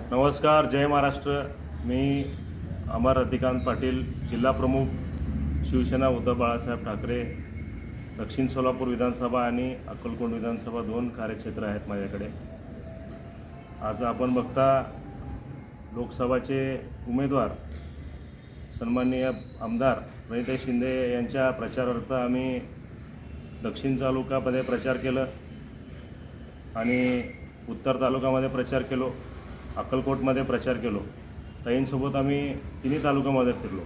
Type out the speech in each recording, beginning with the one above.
नमस्कार. जय महाराष्ट्र. मी अमर रतिकांत पाटील जिल्हा प्रमुख शिवसेना उद्धव बाळासाहेब ठाकरे दक्षिण सोलापूर विधानसभा आणि अक्कलकोंड विधानसभा दोन कार्यक्षेत्र आहेत माझ्याकडे. आज आपण बघता लोकसभाचे उमेदवार सन्माननीय आमदार प्रणिताई शिंदे यांच्या प्रचारार्थ आम्ही दक्षिण तालुकामध्ये प्रचार केलं आणि उत्तर तालुक्यामध्ये प्रचार केलो. अक्कलकोटमध्ये प्रचार केलो. ताईंसोबत आम्ही तिन्ही तालुक्यामध्ये फिरलो.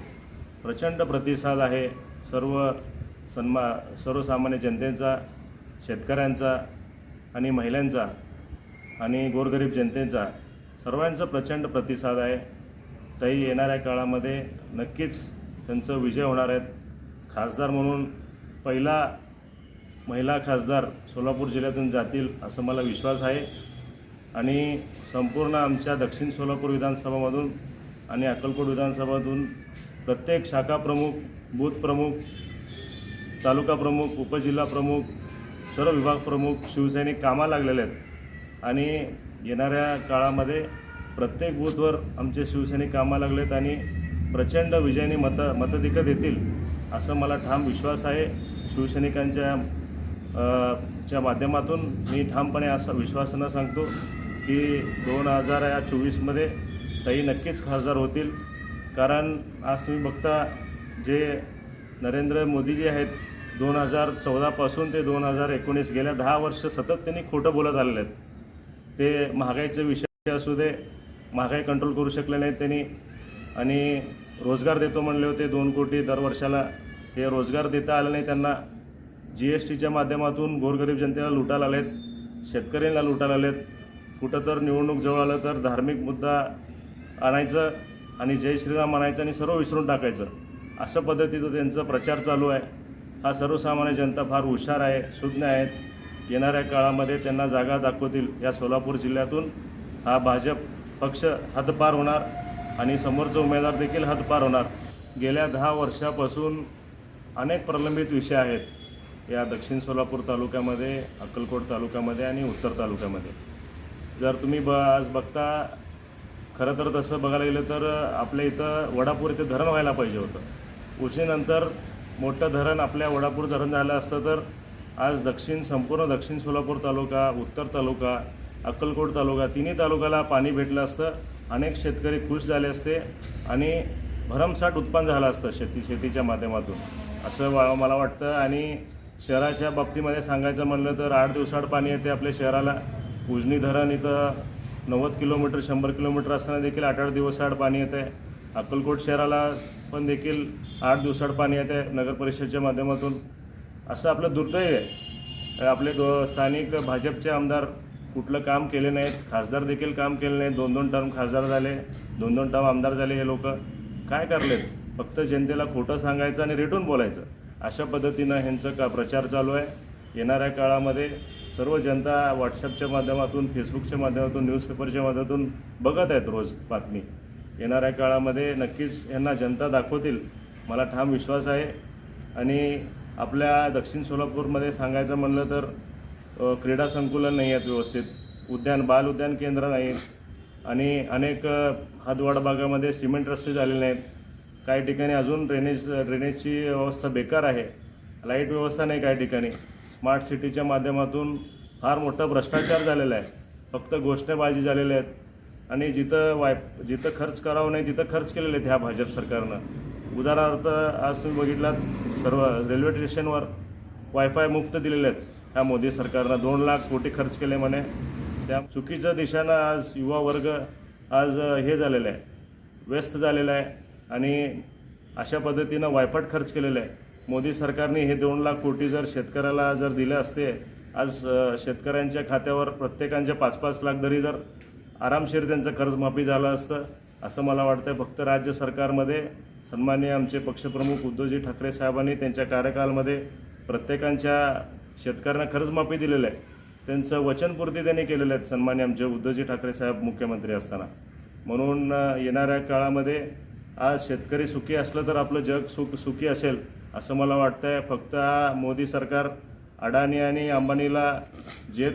प्रचंड प्रतिसाद आहे. सर्व सन्मा सर्वसामान्य जनतेचा शेतकऱ्यांचा आणि महिलांचा आणि गोरगरीब जनतेचा सर्वांचा प्रचंड प्रतिसाद आहे. ताई येणाऱ्या काळामध्ये नक्कीच त्यांचं विजय होणार आहेत. खासदार म्हणून पहिला महिला खासदार सोलापूर जिल्ह्यातून जातील असं मला विश्वास आहे. आणि संपूर्ण आमच्या दक्षिण सोलापूर विधानसभामधून आणि अक्कलकोट विधानसभातून प्रत्येक शाखा प्रमुख बूथ प्रमुख तालुका प्रमुख उपजिल्हा प्रमुख सर्व विभाग प्रमुख शिवसैनिक कामाला लागलेले आहेत. आणि येणाऱ्या काळामध्ये प्रत्येक बूथवर आमचे शिवसैनिक कामाला लागलेत आणि प्रचंड विजयाने मत मतधिकत येतील असं मला ठाम विश्वास आहे. शिवसैनिकांच्या च्या माध्यमातून मी ठामपणे असा विश्वासानं सांगतो. की दोन हजार या चोवीसमध्ये ताई नक्कीच खासदार होतील. कारण आज तुम्ही बघता जे नरेंद्र मोदीजी आहेत दोन हजार चौदापासून ते दोन हजार एकोणीस गेल्या दहा वर्ष सतत त्यांनी खोटं बोलत आलेले आहेत. ते महागाईचे विषय असू दे महागाई कंट्रोल करू शकले नाहीत त्यांनी. आणि रोजगार देतो म्हणले होते दोन कोटी दर वर्षाला ते रोजगार देता आले नाही त्यांना. जी एस टीच्या माध्यमातून गोरगरीब जनतेला लुटायला आलेत शेतकऱ्यांना लुटायला आलेत. कुठं तर निवडणूक जवळ आलं तर धार्मिक मुद्दा आणायचं आणि जय श्रीराम म्हणायचं आणि सर्व विसरून टाकायचं. अशा पद्धतीचं त्यांचा प्रचार चालू आहे. हा सर्वसामान्य जनता फार हुशार आहे सुज्ञ आहेत. येणाऱ्या काळामध्ये त्यांना जागा दाखवतील या सोलापूर जिल्ह्यातून. हा भाजप पक्ष हद्दपार होणार आणि समोरचा उमेदवार देखील हद्दपार होणार. गेल्या दहा वर्षापासून अनेक प्रलंबित विषय आहेत. या दक्षिण सोलापूर तालुक्यामध्ये अक्कलकोट तालुक्यामध्ये आणि उत्तर तालुक्यामध्ये. जर तुम्ही ब आज बघता खरं तर तसं बघायला गेलं तर आपल्या इथं वडापूर इथं धरण व्हायला पाहिजे होतं. उशीनंतर मोठं धरण आपल्या वडापूर धरण झालं असतं तर आज दक्षिण संपूर्ण दक्षिण सोलापूर तालुका उत्तर तालुका अक्कलकोट तालुका तिन्ही तालुक्याला पाणी भेटलं असतं. अनेक शेतकरी खुश झाले असते आणि भरमसाठ उत्पन्न झालं असतं शेती शेतीच्या माध्यमातून. असं वा मला वाटतं आणि शहराच्या बाबतीमध्ये सांगायचं म्हणलं तर आठ दिवसाआड पाणी येते आपल्या शहराला. उजनी धरण इथं नव्वद किलोमीटर शंभर किलोमीटर असताना देखील आठ आठ दिवसाआड पाणी येतं आहे अक्कलकोट शहराला पण देखील आठ दिवसाआड पाणी येतं आहे नगर परिषदेच्या माध्यमातून. असं आपलं दुर्दैव आहे. आपले दो स्थानिक भाजपचे आमदार कुठलं काम केले नाहीत खासदार देखील काम केले नाहीत दोन दोन टर्म खासदार झाले दोन दोन टर्म आमदार झाले हे लोक. काय करलेत? फक्त जनतेला खोटं सांगायचं आणि रेटून बोलायचं. अशा पद्धतीनं ह्यांचं का प्रचार चालू आहे? येणाऱ्या काळामध्ये सर्व जनता व्हॉट्सअपच्या माध्यमातून फेसबुकच्या माध्यमातून न्यूजपेपरच्या माध्यमातून बघत आहेत रोज बातमी. येणाऱ्या काळामध्ये नक्कीच यांना जनता दाखवतील मला ठाम विश्वास आहे. आणि आपल्या दक्षिण सोलापूरमध्ये सांगायचं म्हणलं तर क्रीडा संकुलन नाही आहेत व्यवस्थित. उद्यान बाल उद्यान केंद्र नाही आणि अनेक अ, हातवाड भागामध्ये सिमेंट रस्ते झालेले नाहीत. काही ठिकाणी अजून ड्रेनेज ड्रेनेजची व्यवस्था बेकार आहे. लाइट व्यवस्था नाही काही ठिकाणी. स्मार्ट सिटीच्या माध्यमातून फार मोठा भ्रष्टाचार झालेला आहे. फक्त घोषणाबाजी झालेल्या आहेत. आणि जिथं वाय जिथं खर्च करावं नाही तिथं खर्च केलेले आहेत ह्या भाजप सरकारनं. उदाहरणार्थ आज तुम्ही बघितलात सर्व रेल्वे स्टेशनवर वायफाय मुफ्त दिलेले आहेत. ह्या मोदी सरकारनं दोन लाख कोटी खर्च केले म्हणे. त्या चुकीच्या दिशेनं आज युवा वर्ग आज हे झालेलं आहे. व्यस्त झालेला आहे. आणि अशा पद्धतीनं वायफट खर्च केलेला आहे. मोदी सरकारने हे दोन लाख कोटी जर शेतकऱ्याला जर दिले असते आज शेतकऱ्यांच्या खात्यावर प्रत्येकांच्या पाच पाच लाख जरी जर आरामशीर त्यांचं कर्जमाफी झालं असतं असं मला वाटतं फक्त राज्य सरकारमध्ये सन्माननीय आमचे पक्षप्रमुख उद्धवजी ठाकरे साहेबांनी त्यांच्या कार्यकाळामध्ये प्रत्येकांच्या शेतकऱ्यांना कर्जमाफी दिलेलं आहे. त्यांचं वचनपूर्ती त्यांनी केलेलं आहे सन्मान्य आमचे उद्धवजी ठाकरे साहेब मुख्यमंत्री असताना. म्हणून येणाऱ्या काळामध्ये आज शेतकरी सुखी असलं तर आपलं जग सुख सुखी असेल असं मला वाटतं आहे फक्त हा मोदी सरकार अडाणी आणि अंबानीला जे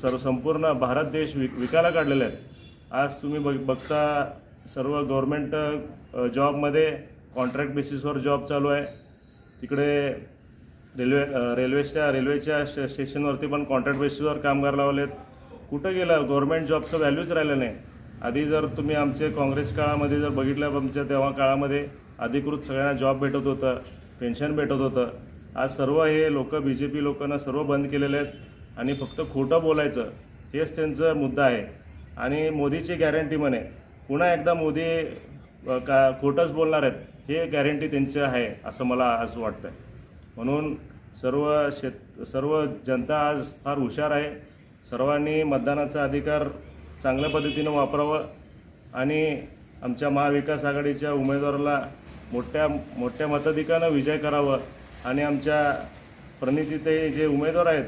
सर्व संपूर्ण भारत देश विक विकायला काढलेले आहेत. आज तुम्ही बघ बघता सर्व गव्हर्मेंट जॉबमध्ये कॉन्ट्रॅक्ट बेसिसवर जॉब चालू आहे. तिकडे रेल्वे रेल्वेच्या रेल्वेच्या स्टे स्टेशनवरती पण कॉन्ट्रॅक्ट बेसिसवर कामगार लावलेत. कुठं गेलं? गव्हर्मेंट जॉबचं व्हॅल्यूच राहिलं नाही. आधी जर तुम्ही आमचे काँग्रेस काळामध्ये जर बघितलं आमच्या तेव्हा काळामध्ये अधिकृत सगळ्यांना जॉब भेटत होतं पेन्शन भेटत होतं. आज सर्व हे लोक बी जे पी लोकांना सर्व बंद केलेले आहेत आणि फक्त खोटं बोलायचं हेच त्यांचा मुद्दा आहे. आणि मोदीची गॅरंटी म्हणे पुन्हा एकदा मोदी का खोटंच बोलणार आहेत हे गॅरंटी त्यांची आहे असं मला आज वाटतं म्हणून सर्व शेत सर्व जनता आज फार हुशार आहे. सर्वांनी मतदानाचा अधिकार चांगल्या पद्धतीनं वापरावं आणि आमच्या महाविकास आघाडीच्या उमेदवाराला मोठ्या मोठ्या मताधिकानं विजय करावं आणि आमच्या प्रणितीताई जे उमेदवार आहेत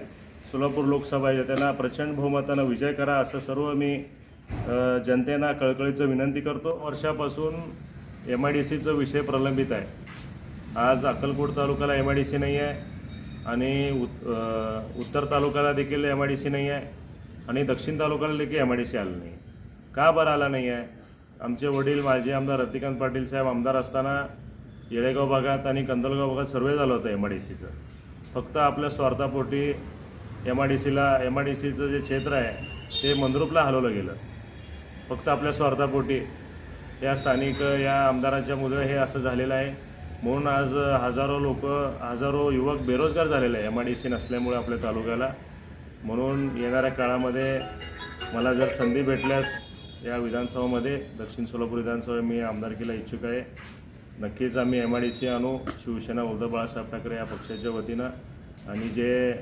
सोलापूर लोकसभाचे त्यांना प्रचंड बहुमतानं विजय करा असं सर्व मी जनतेना कळकळीचं विनंती करतो. वर्षापासून एम आय डी सीचा विषय प्रलंबित आहे. आज अक्कलकोट तालुक्याला एम आय डी सी नाही आहे आणि उत उत्तर तालुक्याला देखील एम आय डी सी नाही आहे आणि दक्षिण तालुक्याला लेखी एम आय डी सी आलं नाही. का बरं आला नाही आहे आमचे वडील माजी आमदार रतिकांत पाटील साहेब आमदार असताना येळेगाव भागात आणि कंदलगाव भागात सर्वे झालं होतं एम आय डी सीचं फक्त आपल्या स्वार्थापोटी एम आय डी सीला एम आय डी सीचं जे क्षेत्र आहे ते मंद्रुपला हलवलं गेलं. फक्त आपल्या स्वार्थापोटी या स्थानिक या आमदारांच्या मुलं हे असं झालेलं आहे. म्हणून आज हजारो लोक हजारो युवक बेरोजगार झालेले आहे एम आय डी सी नसल्यामुळे आपल्या तालुक्याला. म्हणून येणाऱ्या काळामध्ये मला जर संधी भेटल्यास या विधानसभामध्ये दक्षिण सोलापूर विधानसभा मी आमदारकीला इच्छुक आहे. नक्कीच आम्ही एम आय डी सी आणू शिवसेना उद्धव बाळासाहेब ठाकरे या पक्षाच्या वतीनं. आणि जे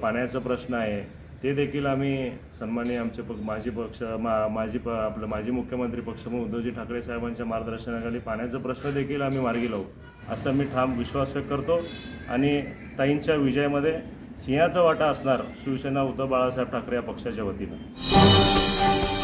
पाण्याचा प्रश्न आहे ते देखील आम्ही सन्माननीय आमचे पक्ष माजी पक्ष मा माजी प आपलं माजी मुख्यमंत्री पक्ष म्हणून उद्धवजी ठाकरे साहेबांच्या मार्गदर्शनाखाली पाण्याचा प्रश्न देखील आम्ही मार्गी लावू. असा मी ठाम विश्वास व्यक्त करतो. आणि ताईंच्या विजयामध्ये सिंहाचा वाटा असणार शिवसेना उद्धव बाळासाहेब ठाकरे या पक्षाच्या वतीनं.